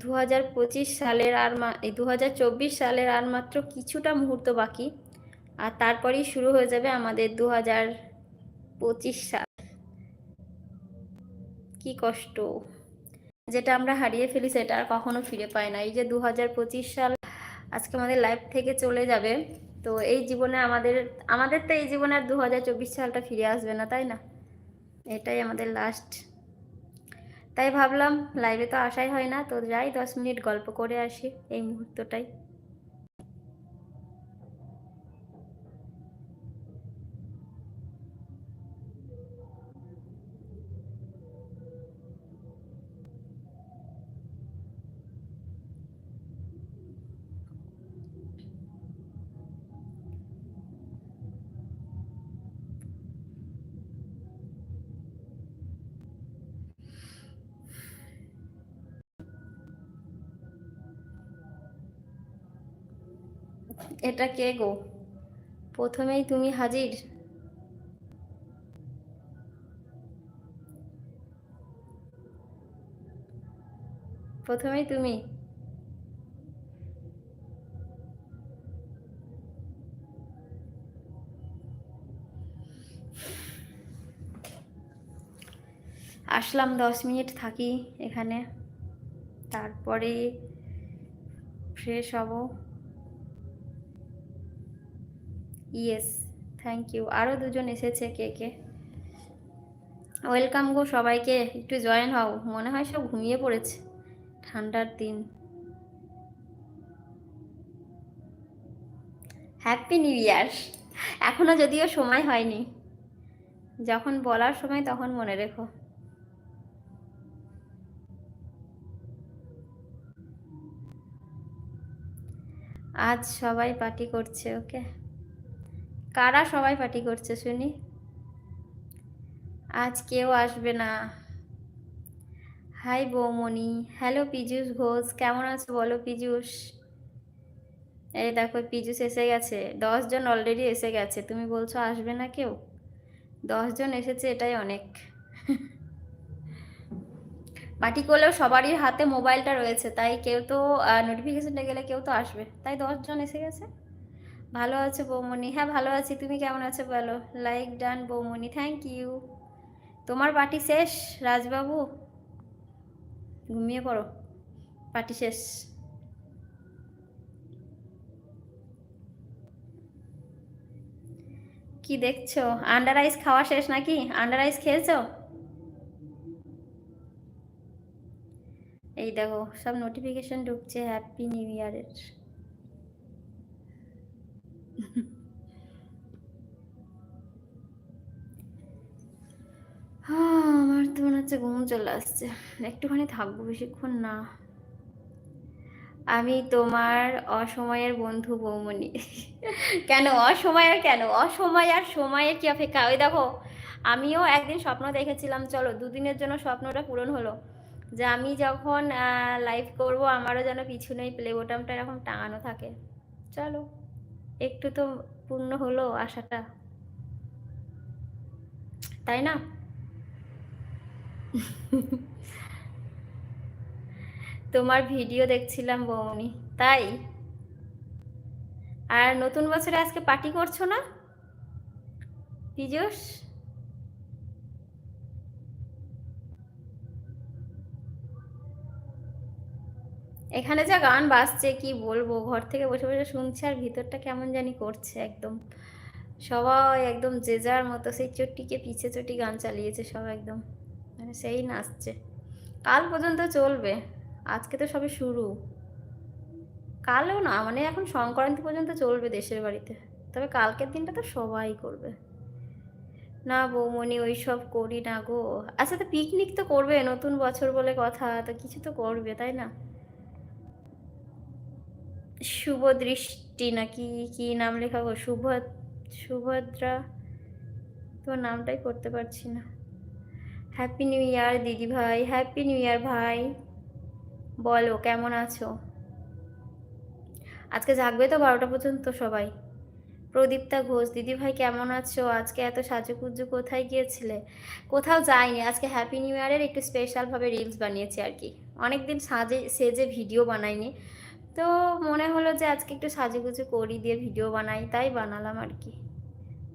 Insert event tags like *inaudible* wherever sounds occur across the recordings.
দু হাজার পঁচিশ সালের আর দু হাজার চব্বিশ সালের আর মাত্র কিছুটা মুহূর্ত বাকি। আর তারপরেই শুরু হয়ে যাবে আমাদের দু হাজার পঁচিশ সাল। কি কষ্ট। যেটা আমরা হারিয়ে ফেলি সেটা আর কখনো ফিরে পাই না। এই যে দু হাজার পঁচিশ সাল আজকে আমাদের লাইফ থেকে চলে যাবে, তো এই জীবনে আমাদের আমাদের তো এই জীবনে আর দু হাজার চব্বিশ সালটা ফিরে আসবে না, তাই না? এটাই আমাদের লাস্ট তাই ভাবলাম লাইভে তো আসাই হয় না, তো যাই, দশ মিনিট গল্প করে আসি এই মুহূর্তটাই। এটা কে গো? প্রথমেই তুমি হাজির? প্রথমেই তুমি? আসলাম দশ মিনিট থাকি এখানে। তারপরে ফ্রেশ হব। ইয়েস থ্যাংক ইউ আরও দুজন এসেছে কে কে? ওয়েলকাম গো সবাইকে। একটু জয়েন হও। মনে হয় সব ঘুমিয়ে পড়েছে। ঠান্ডার দিন। হ্যাপি নিউ ইয়ার এখনও যদিও সময় হয়নি। যখন বলার সময় তখন মনে রেখো। আজ সবাই পার্টি করছে ওকে কারা সবাই পার্টি করছে শুনি? আজ কেউ আসবে না। হাই বৌমণি, হ্যালো পীযুষ ঘোষ, কেমন আছো বলো পীযুষ? এই দেখো পীযুষ এসে গেছে দশজন অলরেডি এসে গেছে, তুমি বলছো আসবে না কেউ? দশজন এসেছে এটাই অনেক। পার্টি করলেও সবারই হাতে মোবাইলটা রয়েছে, তাই কেউ তো নোটিফিকেশনটা গেলে কেউ তো আসবে, তাই দশজন এসে গেছে? ভালো আছো বৌমণি? হ্যাঁ ভালো আছি। তুমি কেমন আছো বলো? লাইক ডান বৌমণি থ্যাংক ইউ তোমার পার্টি শেষ? রাজবাবু? ঘুমিয়ে পড়ো। পার্টি শেষ। কি দেখছ? আন্ডার আইস খাওয়া শেষ নাকি? আন্ডার আইস খেয়েছো? এই দেখো, সব নোটিফিকেশন ঢুকছে হ্যাপি নিউ ইয়ারের *laughs* আমার তো মনে হচ্ছে ঘুম চলে আসছে। একটুখানি থাকব বেশিক্ষণ না। আমি তোমার অসময়ের বন্ধু বৌমণি। *laughs* কেন? অসময়ের কেন? অসময় আর সময়ের কি অপেক্ষা? ওই দেখো, আমিও একদিন স্বপ্ন দেখেছিলাম, চলো, দুদিনের জন্য স্বপ্নটা পূরণ হলো। যে আমি যখন লাইভ করব, আমারও যেন পিছনেই প্লে বোটামটা এরকম টাঙানো থাকে। চলো। একটু তো পূর্ণ হলো আশাটা। তাই না? তোমার ভিডিও দেখছিলাম বৌনি তাই? আর নতুন বছরে আজকে পার্টি করছ না? পিজোস? এখানে যা গান বাজছে, কি বলব? ঘর থেকে বসে বসে শুনছে আর ভিতরটা কেমন জানি করছে একদম। সবাই একদম যে যার মতো, সেই চট্টিকে পিছে চটি গান চালিয়েছে সব একদম। মানে সেই নাচছে। কাল পর্যন্ত চলবে। আজকে তো সবে শুরু। কালও না মানে এখন সংক্রান্তি পর্যন্ত চলবে দেশের বাড়িতে। তবে কালকের দিনটা তো সবাই করবে। না বৌমনি ওই সব করি না গো। আচ্ছা তো পিকনিক তো করবে, নতুন বছর বলে কথা, তো কিছু তো করবে, তাই না? শুভ দৃষ্টি নাকি কি নাম লেখা গো? শুভ সুভদ্রা? তোর নামটাই করতে পারছি না। হ্যাপি নিউ ইয়ার দিদি ভাই। হ্যাপি নিউ ইয়ার ভাই। বলো, কেমন আছো? আজকে জাগবে তো বারোটা পর্যন্ত সবাই। প্রদীপ্তা ঘোষ, দিদি ভাই কেমন আছো? আজকে এত সাজুকুজু কোথায় গিয়েছিলে? কোথাও যাইনি। আজকে হ্যাপি নিউ ইয়ারের একটু স্পেশালভাবে রিলস বানিয়েছি আর কি। অনেক দিন সাজে সেজে ভিডিও বানাইনি। তো মনে হলো যে আজকে একটু সাজুগুজু করি দিয়ে ভিডিও বানাই, তাই বানালাম আর কি।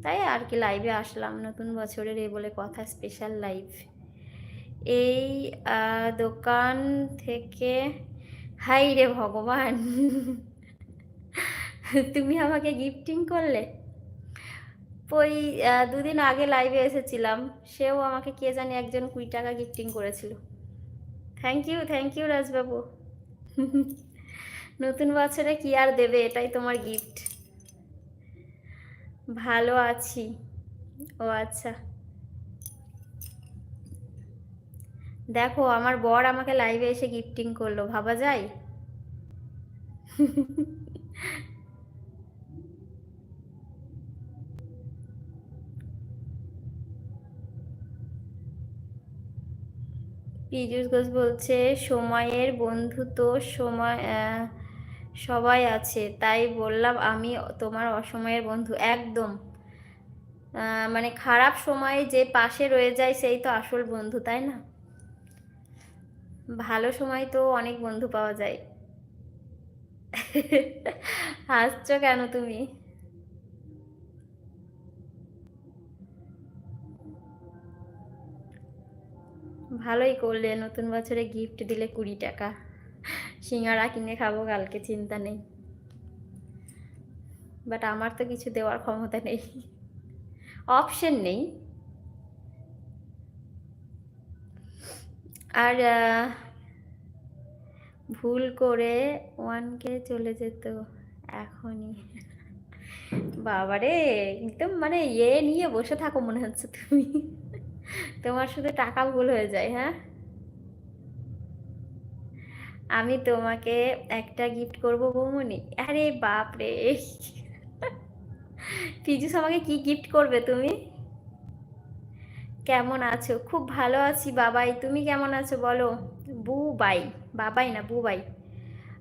তাই আর কি লাইভে আসলাম, নতুন বছরের এই বলে কথা স্পেশাল লাইভ এই দোকান থেকে, হাই রে ভগবান! তুমি আমাকে গিফটিং করলে? ওই দুদিন আগে লাইভে এসেছিলাম, সেও আমাকে কে জানি একজন কুড়ি টাকা গিফটিং করেছিল। Thank you thank you Rajbabu. নতুন বছরে কি আর দেবে? এটাই তোমার গিফট ভালো আছি। ও আচ্ছা। দেখো, আমার বর আমাকে লাইভে এসে গিফটিং করল, ভাবা যায়? পীযূষ ঘোষ বলছে, সময়ের বন্ধু তো সময় সবাই আছে, তাই বললাম আমি তোমার অসময়ের বন্ধু, একদম। মানে খারাপ সময়ে যে পাশে রয়ে যায় সেই তো আসল বন্ধু, তাই না? ভালো সময় তো অনেক বন্ধু পাওয়া যায়। *laughs* হাসছো কেন তুমি? ভালোই করলে, নতুন বছরে গিফট দিলে কুড়ি টাকা। সিঙ্গারা কিনে খাব, কালকে চিন্তা নেই। বাট আমার তো কিছু দেওয়ার ক্ষমতা নেই। অপশন নেই। আর ভুল করে ওয়ানকে চলে যেত এখনই। বাবারে, একদম মানে ইয়ে নিয়ে বসে থাকো মনে হচ্ছে তুমি। তোমার শুধু টাকা ভুল হয়ে যায় হ্যাঁ? আমি তোমাকে একটা গিফট করব বৌমনি। আরে বাপ রে পীযুষ আমাকে কি গিফট করবে তুমি? কেমন আছো? খুব ভালো আছি বাবাই। তুমি কেমন আছো বলো? বু বাই বাবাই না বু বাই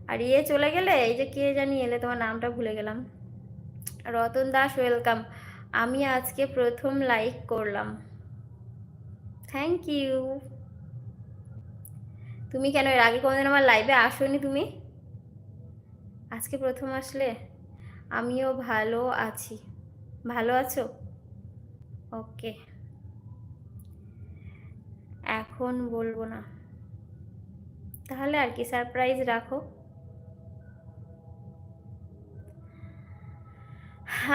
আর ইয়ে চলে গেলে? এই যে কে জানি এলে তোমার নামটা ভুলে গেলাম। রতন দাস ওয়েলকাম আমি আজকে প্রথম লাইক করলাম। থ্যাংক ইউ তুমি কেন এর আগে কোনোদিন আমার লাইভে আসোনি তুমি? আজকে প্রথম আসলে? আমিও ভালো আছি। ভালো আছো? ওকে এখন বলব না। তাহলে আর কি সারপ্রাইজ রাখো।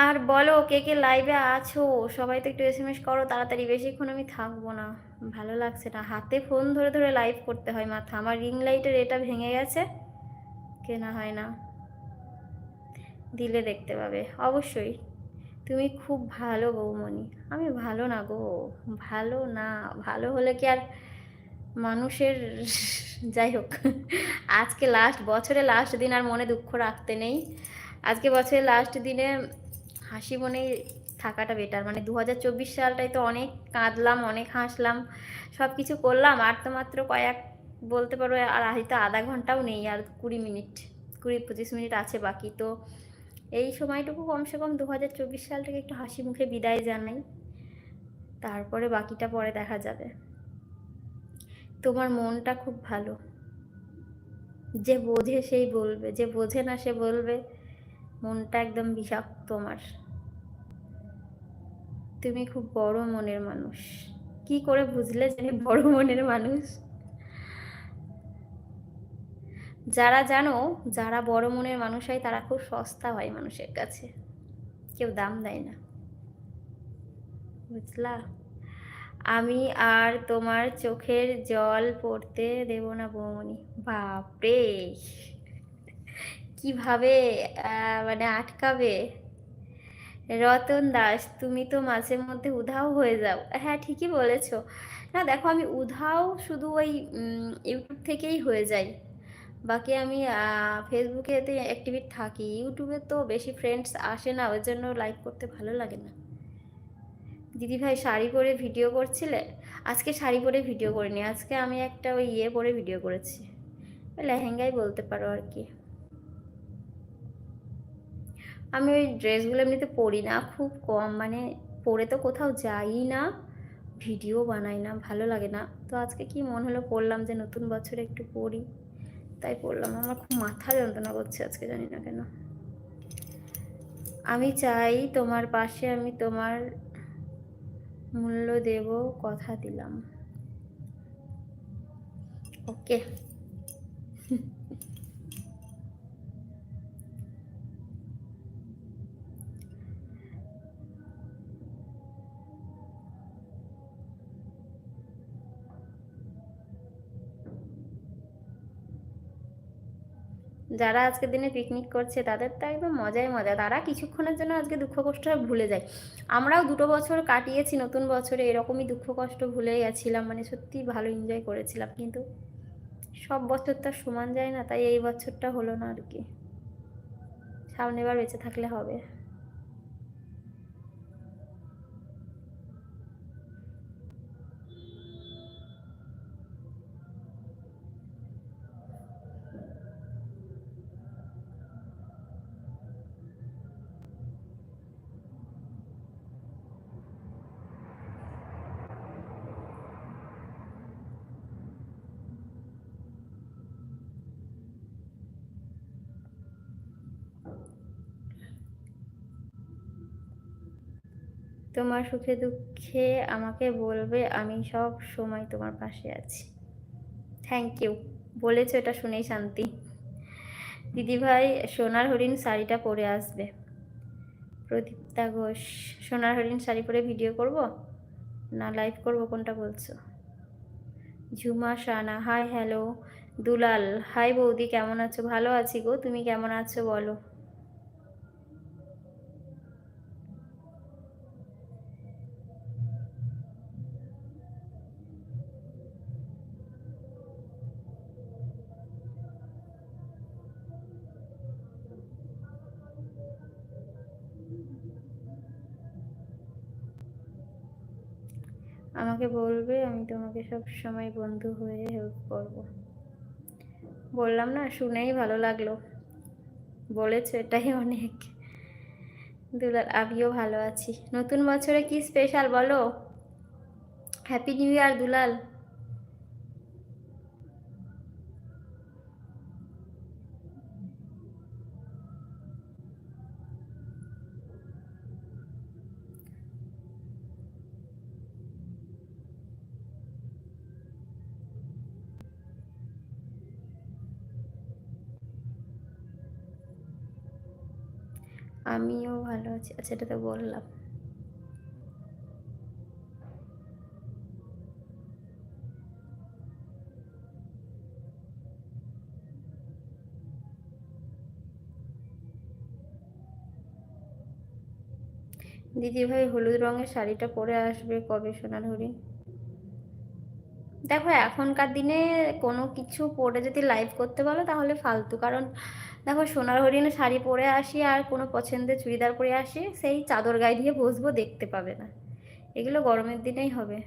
আর বলো, কে কে লাইভে আছো? সবাই তো একটু এস এম এস করো, তাড়াতাড়ি। বেশিক্ষণ আমি থাকব না। ভালো লাগছে না। হাতে ফোন ধরে ধরে লাইভ করতে হয় মাথা। আমার রিং লাইটের এটা ভেঙে গেছে, কেনা হয় না। দিলে দেখতে পাবে। অবশ্যই। তুমি খুব ভালো বৌমণি। আমি ভালো না গো। ভালো না। ভালো হলে কি আর মানুষের *laughs* যাই হোক। আজকে লাস্ট বছরে লাস্ট দিন আর মনে দুঃখ রাখতে নেই। আজকে বছরের লাস্ট দিনে হাসি মনে থাকাটা বেটার মানে দু সালটাই তো অনেক কাঁদলাম, অনেক হাসলাম সব কিছু করলাম, আর তো মাত্র কয়েক, বলতে পারো, আর হয়তো আধা ঘন্টাও নেই, আর কুড়ি মিনিট, কুড়ি পঁচিশ মিনিট আছে বাকি। তো এই সময়টুকু কমসে কম দু হাজার চব্বিশ সালটাকে একটু হাসি মুখে বিদায় জানাই, তারপরে বাকিটা পরে দেখা যাবে। তোমার মনটা খুব ভালো। যে বোঝে সেই বলবে, যে বোঝে না সে বলবে, মনটা একদম বিষাক্ত আমার তুমি খুব বড় মনের মানুষ। কি করে বুঝলে যে বড় মনের মানুষ? যারা জানো, যারা বড় মনের মানুষ হয়, তারা খুব সস্তা হয় মানুষের কাছে। কেউ দাম দেয় না। বুঝলা? আমি আর তোমার চোখের জল পড়তে দেব না বৌমনি বাপরে! কীভাবে মানে আটকাবে? রতন দাস, তুমি তো মাঝে মধ্যে উধাও হয়ে যাও। হ্যাঁ ঠিকই বলেছ। না, দেখো, আমি উধাও শুধু ওই ইউটিউব থেকেই হয়ে যাই। বাকি আমি ফেসবুকে ফেসবুকেতে অ্যাক্টিভ থাকি। ইউটিউবে তো বেশি ফ্রেন্ডস আসে না, ওই জন্য লাইক করতে ভালো লাগে না। দিদি ভাই, শাড়ি পরে ভিডিও করছিলে? আজকে শাড়ি পরে ভিডিও করিনি। আজকে আমি একটা ওই ইয়ে পরে ভিডিও করেছি। লেহেঙ্গাই বলতে পারো আর কি। আমি ওই ড্রেসগুলো এমনিতে পরি না, খুব কম। মানে পরে তো কোথাও যাই না, ভিডিও বানাই না, ভালো লাগে না। তো আজকে কি মন হলো পড়লাম যে নতুন বছরে একটু পড়ি। তাই পড়লাম, আমার খুব মাথা যন্ত্রণা করছে আজকে জানি না কেন। আমি চাই তোমার পাশে আমি তোমার মূল্য দেব, কথা দিলাম। ওকে। যারা আজকের দিনে পিকনিক করছে, তাদের তো একদম মজাই মজা। তারা কিছুক্ষণের জন্য আজকে দুঃখ কষ্ট ভুলে যায়। আমরাও দুটো বছর কাটিয়েছি নতুন বছরে, এরকমই দুঃখ কষ্ট ভুলে গেছিলাম মানে সত্যি ভালো এনজয় করেছিলাম। কিন্তু সব বছর তো সমান যায় না, তাই এই বছরটা হলো না আর কি। সামনেবার বেঁচে থাকলে হবে। তোমার সুখে দুঃখে আমাকে বলবে, আমি সব সময় তোমার পাশে আছি। থ্যাংক ইউ বলেছ এটা শুনেই শান্তি। দিদিভাই সোনার হরিণ শাড়িটা পরে আসবে। প্রদীপ্তা ঘোষ, সোনার হরিণ শাড়ি পরে ভিডিও করব? না লাইভ করব? কোনটা বলছো? Jhuma Sana hi hello Dulal hi বৌদি, কেমন আছো? ভালো আছি গো। তুমি কেমন আছো বলো? আমাকে বলবে, আমি তোমাকে সব সময় বন্ধু হয়ে হেল্প করব। বললাম না, শুনেই ভালো লাগল। বলেছ এটাই অনেক। দুলাল, আমিও ভালো আছি। নতুন বছরে কি স্পেশাল বলো? Happy new year Dulal. আমিও ভালো আছি। আচ্ছা এটা তো বললাম। দিদি ভাই হলুদ রঙের শাড়িটা পরে আসবে কবে সোনার হরিণ দেখো, এখনকার দিনে কোনো কিছু পরে যদি লাইভ করতে বলো তাহলে ফালতু। কারণ দেখো, সোনার হরিণে শাড়ি পরে আসি আর কোনো পছন্দের চুড়িদার পরে আসি, সেই চাদর গায়ে দিয়ে বসবো, দেখতে পাবে না। এগুলো গরমের দিনেই হবে।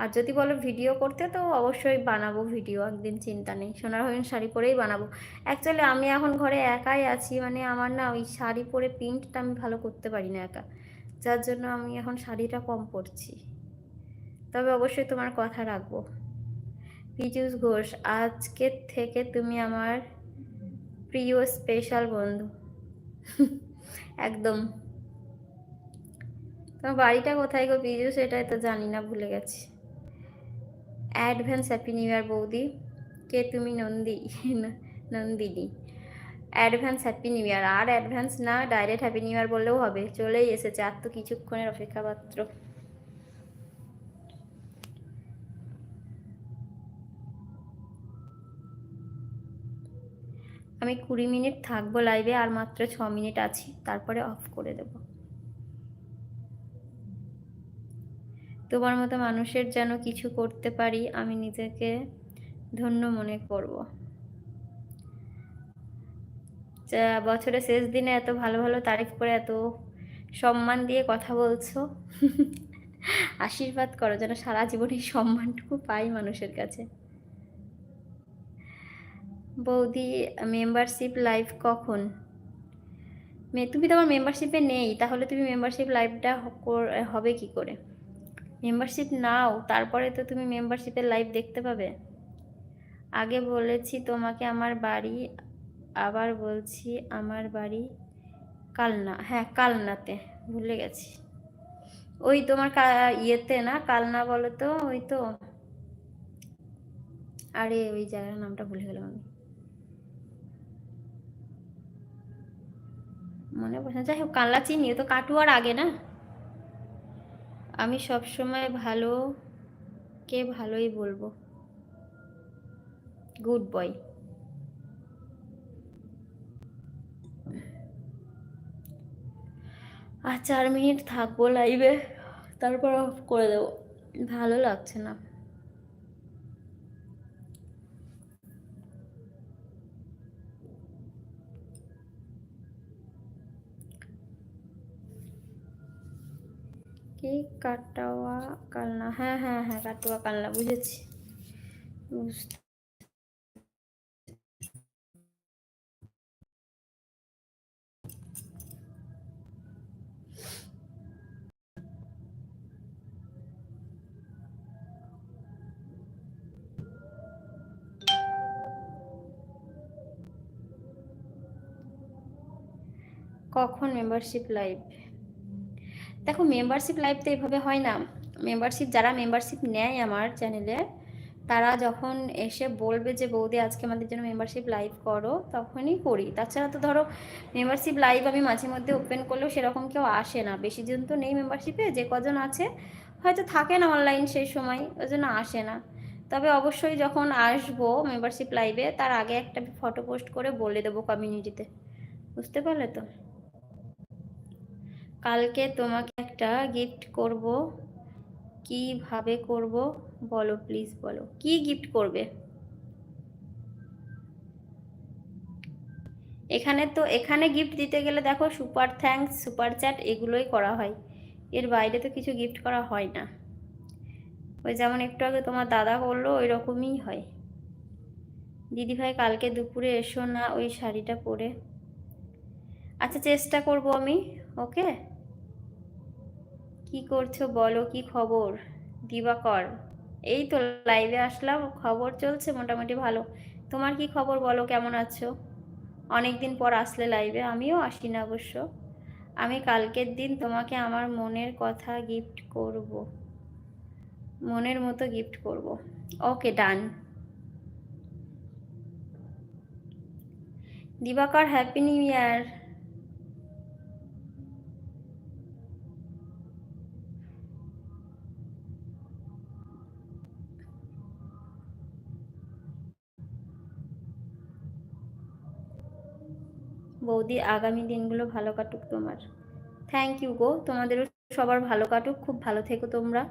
আর যদি বলো ভিডিও করতে, তো অবশ্যই বানাবো ভিডিও একদিন চিন্তা নেই। সোনার হরিণ শাড়ি পরেই বানাবো। অ্যাকচুয়ালি আমি এখন ঘরে একাই আছি মানে আমার না ওই শাড়ি পরে প্রিন্টটা আমি ভালো করতে পারি না একা। যার জন্য আমি এখন শাড়িটা কম পরছি। তবে অবশ্যই তোমার কথা রাখব। পীযুষ ঘোষ, আজকে থেকে তুমি আমার প্রিয় স্পেশাল বন্ধু। *laughs* একদম। তোমার বাড়িটা কোথায় গো পীযুষ এটাই তো জানি না, ভুলে গেছি। অ্যাডভান্স হ্যাপি নিউ ইয়ার বৌদি। কে তুমি? Nandi. *laughs* Nandini. Advance happy new year আর অ্যাডভান্স না ডাইরেক্ট হ্যাপি নিউ ইয়ার বললেও হবে। চলেই এসেছে, আর তো কিছুক্ষণের অপেক্ষা মাত্র আমি কুড়ি মিনিট থাকব লাইভে আর মাত্র ছ মিনিট আছি। তারপরে অফ করে দেব। তোমার মতো মানুষের যেন কিছু করতে পারি, আমি নিজেকে ধন্য মনে করব। বছরের শেষ দিনে এত ভালো ভালো তারিফ করে এত সম্মান দিয়ে কথা বলছো। আশীর্বাদ করো, যেন সারা জীবন সম্মানটুকু পাই মানুষের কাছে। বৌদি মেম্বারশিপ লাইভ কখন? তুমি তো আমার মেম্বারশিপে নেই, তাহলে তুমি মেম্বারশিপ লাইভটা হবে কি করে? মেম্বারশিপ নাও, তারপরে তো তুমি মেম্বারশিপের লাইভ দেখতে পাবে। আগে বলেছি তোমাকে আমার বাড়ি, আবার বলছি আমার বাড়ি কালনা হ্যাঁ কালনাতে, ভুলে গেছি। ওই তোমার ইয়েতে না, কালনা বলো তো, ওই তো। আরে, ওই জায়গার নামটা ভুলে গেলাম আমি। মনে পড়ছে। যাই হোক কানলা চিনি তো কাটুয়ার আগে না? আমি সব সময় ভালো, কে ভালোই বলব? Good boy. আর চার মিনিট থাকব লাইভে তারপর অফ করে দেবো। ভালো লাগছে না কি কাটাওয়া কালনা হ্যাঁ হ্যাঁ হ্যাঁ কাটোয়া কালনা বুঝেছি কখন মেম্বারশিপ লাইভ দেখো মেম্বারশিপ লাইভ তো এইভাবে হয় না। মেম্বারশিপ যারা মেম্বারশিপ নেয় আমার চ্যানেলে তারা যখন এসে বলবে যে, বৌদি, আজকে আমাদের জন্য মেম্বারশিপ লাইভ করো, তখনই করি। তাছাড়া তো ধরো মেম্বারশিপ লাইভ আমি মাঝে মধ্যে ওপেন করলেও সেরকম কেউ আসে না। বেশি জন তো নেই মেম্বারশিপে যে কজন আছে, হয়তো থাকে না অনলাইন সেই সময়, ওই জন্য আসে না। তবে অবশ্যই যখন আসব মেম্বারশিপ লাইভে তার আগে একটা ফটো পোস্ট করে বলে দেবো কমিউনিটিতে বুঝতে পারলে তো? কালকে তোমাকে একটা গিফট করব। কীভাবে করব? বলো প্লিজ বলো। কি গিফট করবে? এখানে তো, এখানে গিফট দিতে গেলে দেখো সুপার থ্যাঙ্কস সুপার চ্যাট এগুলোই করা হয়। এর বাইরে তো কিছু গিফট করা হয় না। ওই যেমন একটু আগে তোমার দাদা করল ওই রকমই হয়। দিদিভাই কালকে দুপুরে এসো না ওই শাড়িটা পরে। আচ্ছা চেষ্টা করব আমি ওকে কি করছ বলো কি খবর? দিবাকর, এই তো লাইভে আসলাম, খবর চলছে মোটামুটি ভালো। তোমার কি খবর বলো, কেমন আছো? অনেক দিন পর আসলে লাইভে আমিও আসি না অবশ্য। আমি কালকের দিন তোমাকে আমার মনের কথা গিফট করব। মনের মতো গিফট করব। ওকে ডান দিবাকর হ্যাপি নিউ ইয়ার বৌদি, আগামী দিনগুলো ভালো কাটুক তোমার। থ্যাংক ইউ গো, তোমাদেরও সবার ভালো কাটুক, খুব ভালো থেকো তোমরা।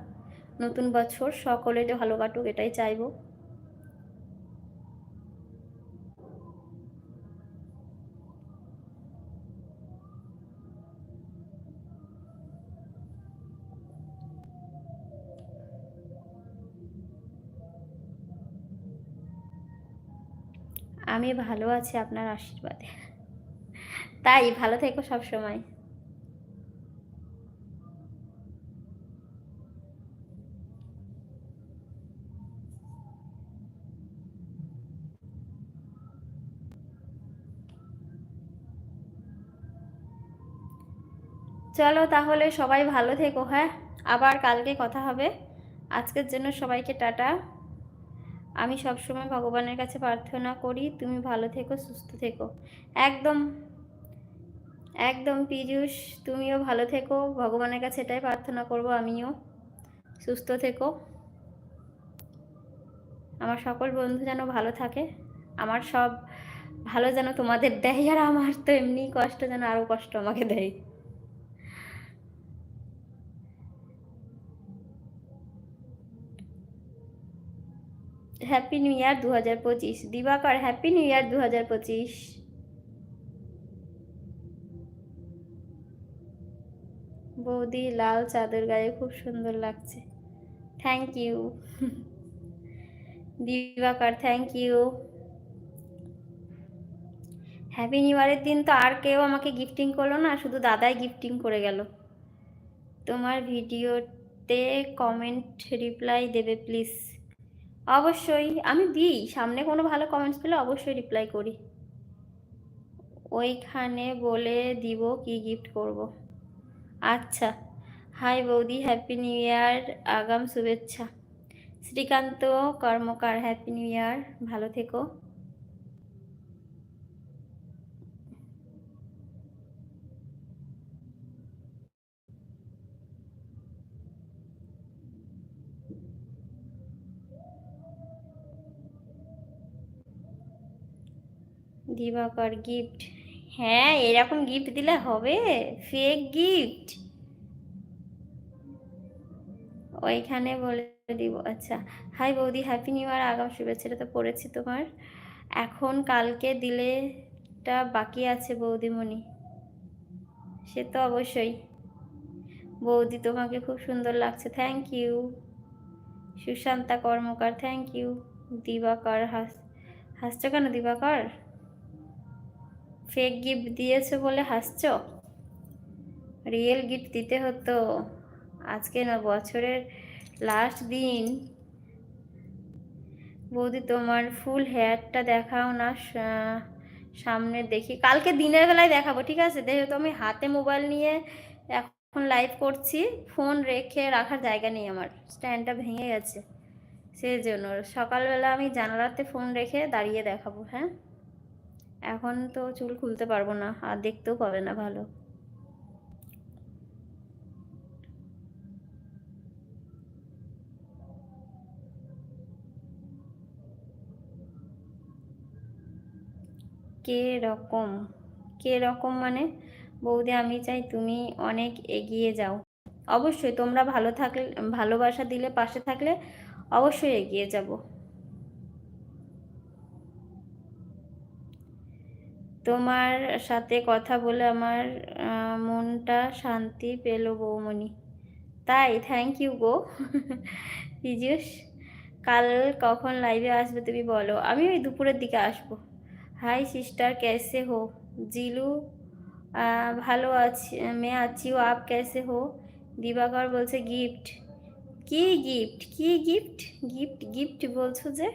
নতুন বছর সকলের ভালো কাটুক, এটাই চাইব। আমি ভালো আছি, আপনার আশীর্বাদে। তাই, ভালো থেকো সব সময় চলো তাহলে সবাই ভালো থেকো হ্যাঁ? আবার কালকে কথা হবে। আজকের জন্য সবাইকে টাটা। আমি সবসময় ভগবানের কাছে প্রার্থনা করি, তুমি ভালো থেকো, সুস্থ থেকো। একদম একদম পীযূষ, তুমিও ভালো থেকো। ভগবানের কাছে এটাই প্রার্থনা করব, আমিও সুস্থ থেকো। আমার সকল বন্ধু যেন ভালো থাকে, আমার সব ভালো যেন তোমাদের দেয়, আর আমার তো এমনি কষ্ট যেন আরও কষ্ট আমাকে দেয়। হ্যাপি নিউ ইয়ার দু হাজার পঁচিশ। দিবাকর হ্যাপি নিউ ইয়ার দু হাজার পঁচিশ। বৌদি লাল চাদর গায়ে খুব সুন্দর লাগছে। Thank you *laughs* Dibakar thank you happy new ইয়ারের দিন তো আর কেউ আমাকে গিফটিং করল না, শুধু দাদাই গিফটিং করে গেল। তোমার ভিডিওতে কমেন্ট রিপ্লাই দেবে প্লিজ অবশ্যই, আমি দিই, সামনে কোনো ভালো কমেন্টস পেলে অবশ্যই রিপ্লাই করি। ওইখানে বলে দিব কি গিফট করব। আচ্ছা। হাই বৌদি হ্যাপি নিউ ইয়ার আগাম শুভেচ্ছা। Srikanta Karmakar happy new year ভালো থেকো। দিবাকর গিফট হ্যাঁ এরকম গিফট দিলে হবে। ফেক গিফট ওইখানে বলে দিব। আচ্ছা হাই বৌদি হ্যাপি নিউ ইয়ার আগাম শুভেচ্ছাটা তো পড়েছি তোমার। এখন কালকে দিলেটা বাকি আছে বৌদিমণি। সে তো অবশ্যই। বৌদি তোমাকে খুব সুন্দর লাগছে thank you Sushanta Karmakar thank you Dibakar হাস, হাসছো কেন দিবাকর? ফেক গিফট দিয়েছ বলে হাসছ? রিয়েল গিফট দিতে হতো। আজকে না বছরের লাস্ট দিন। বৌদি তোমার ফুল হেয়ারটা দেখাও না সামনে দেখি। কালকে দিনের বেলায় দেখাবো, ঠিক আছে? যেহেতু আমি হাতে মোবাইল নিয়ে এখন লাইভ করছি ফোন রেখে রাখার জায়গা নেই আমার। স্ট্যান্ডটা ভেঙে গেছে। সেই জন্য সকালবেলা আমি জানালাতে ফোন রেখে দাঁড়িয়ে দেখাবো হ্যাঁ? এখন তো চুল খুলতে পারব না, আর দেখতেও পাবে না ভালো। কে রকম কে রকম মানে? বৌদি, আমি চাই তুমি অনেক এগিয়ে যাও। অবশ্যই তোমরা ভালো থাকলে, ভালোবাসা দিলে পাশে থাকলে অবশ্যই এগিয়ে যাব। তোমার সাথে কথা বলে আমার মনটা শান্তি পেল বৌমণি। তাই থ্যাংক ইউ গো। *laughs* পিজিউস কাল কখন লাইভে আসবে তুমি বলো। আমি ওই দুপুরের দিকে আসব। হাই সিস্টার ক্যাসে হো? জিলু ভালো আছি, মেয়ে আছি, ও আপ ক্যাসে হো? দিবাকর বলছে গিফট কি গিফট কি গিফট গিফট গিফট বলছো যে?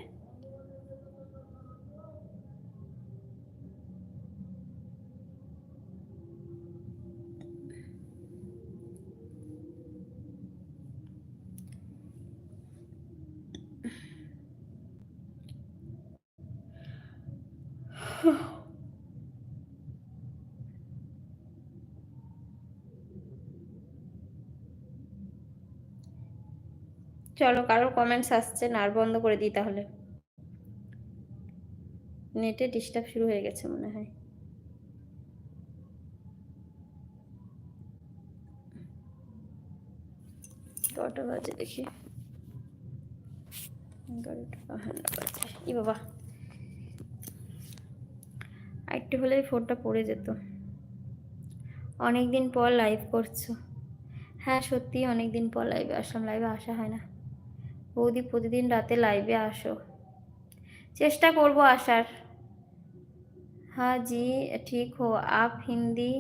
চলো, কারোর কমেন্টস আসছে না আর বন্ধ করে দিই তাহলে। নেটে ডিস্টার্ব শুরু হয়ে গেছে মনে হয়। কটা বাজে দেখি। ই বাবা। আরেকটু হলেই ফোনটা পড়ে যেত। অনেক দিন পর লাইভ করছ। হ্যাঁ সত্যি অনেক দিন পর লাইভে আসলাম লাইভে আসা হয় না। বৌদি প্রতিদিন রাতে লাইভে আসো চেষ্টা করব আসার हाँ जी ठीक हो आप हिंदी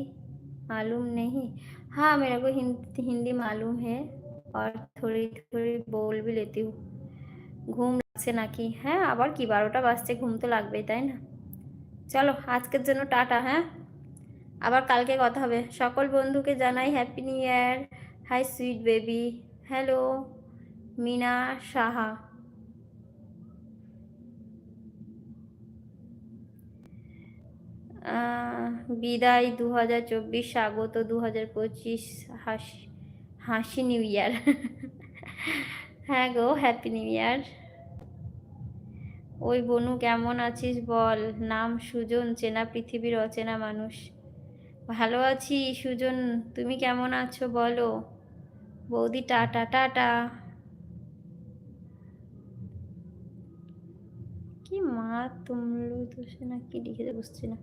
मालूम नहीं हाँ मेरे को हिंदी हिंदी मालूम है और थोड़ी थोड़ी बोल भी लेती हूँ ঘুম লাগছে নাকি হ্যাঁ আবার কি বারোটা বাজছে ঘুম তো লাগবেই তাই না চলো আজকের জন্য টাটা হ্যাঁ আবার কালকে কথা হবে সকল বন্ধুকে জানাই happy new year hi sweet baby hello Mina Saha. বিদায় দু হাজার চব্বিশ, স্বাগত দু হাজার পঁচিশ, হাসি হাসি নিউ ইয়ার। *laughs* হ্যাঁ গো, হ্যাপি নিউ ইয়ার। ওই বনু, কেমন আছিস বল? নাম সুজন, চেনা পৃথিবীর অচেনা মানুষ। ভালো আছি সুজন, তুমি কেমন আছো বলো? বৌদি, টাটা টাটা কি মা তুমলু দোষে না কি লিখেছে বুঝছি না।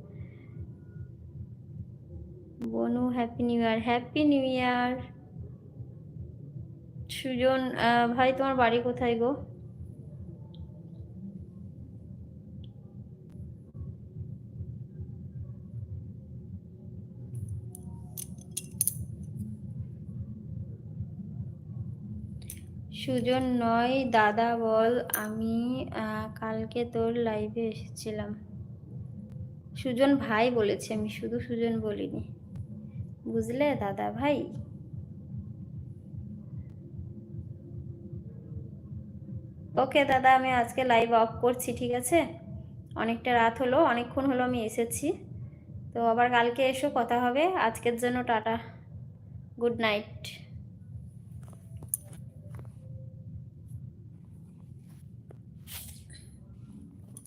বনু happy new year happy new year Sujan ভাই, তোমার বাড়ি কোথায় গো? সুজন, নয়, দাদা বল, আমি কালকে তোর লাইভে এসেছিলাম। সুজন ভাই বলেছে, আমি শুধু সুজন বলিনি। বুঝলে, দাদা ভাই? ওকে দাদা, আমি আজকে লাইভ অফ করছি, ঠিক আছে? অনেকটা রাত হলো, অনেকক্ষণ হলো আমি এসেছি। তো আবার কালকে এসো, কথা হবে। আজকের জন্য টাটা। Good night